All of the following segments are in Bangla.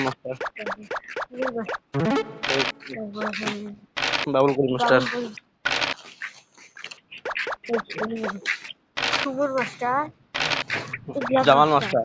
মাস্টার তারপর বাবুল মাস্টার সুবর মাস্টার জামাল মাস্টার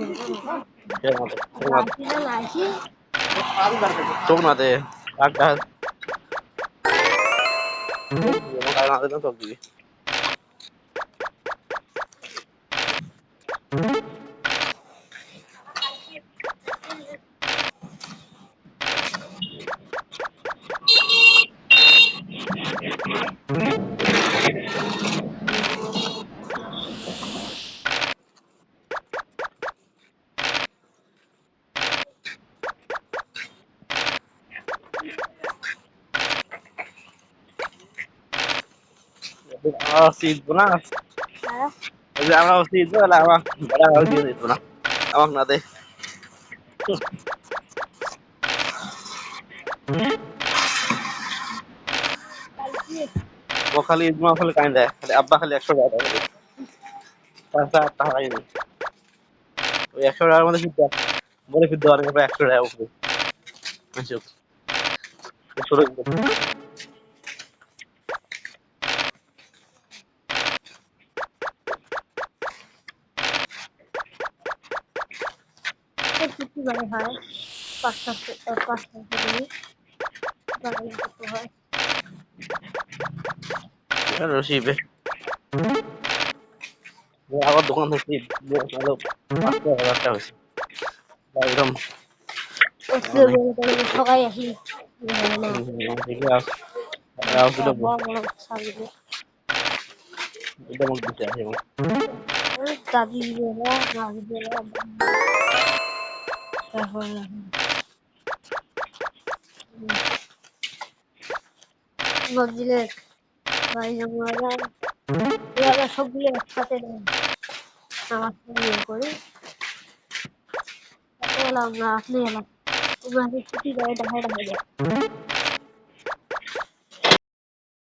একজন এর মধ্যে এর মধ্যে। লাইকি না লাইকি না আর এই যে আমরা সিট তাহলে আমার বড় গাল দিয়ে দিত না আমাকে না দে লাইকি ও খালি ইজমা খালি আব্বা খালি একশো টাকা দেয় তাছাড়া আর টাকা নেই ওই একশো টাকার মধ্যে ফিরতে বলে ফিরতে প্রায় একশো টাকা উপরে আসুক ছোট ছুটি বাড়ি হয়? পাঁচটা পাঁচটা থেকে হয়। রসিবে আবার দোকান থেকে ভালো পাঁচশো হাজারটা হয়েছে। একদম। সবাই আসি। না এটা মনে দিতে আসে এবং দাদি বেলা দাদি তারপর মঞ্জিলের ভাই আমরা এরা সবগুলো একসাথে নামাজ পড়িয়ে করি। আমরা আসলে এলাম। তোমরা ছুটি দেখা দেখা যায়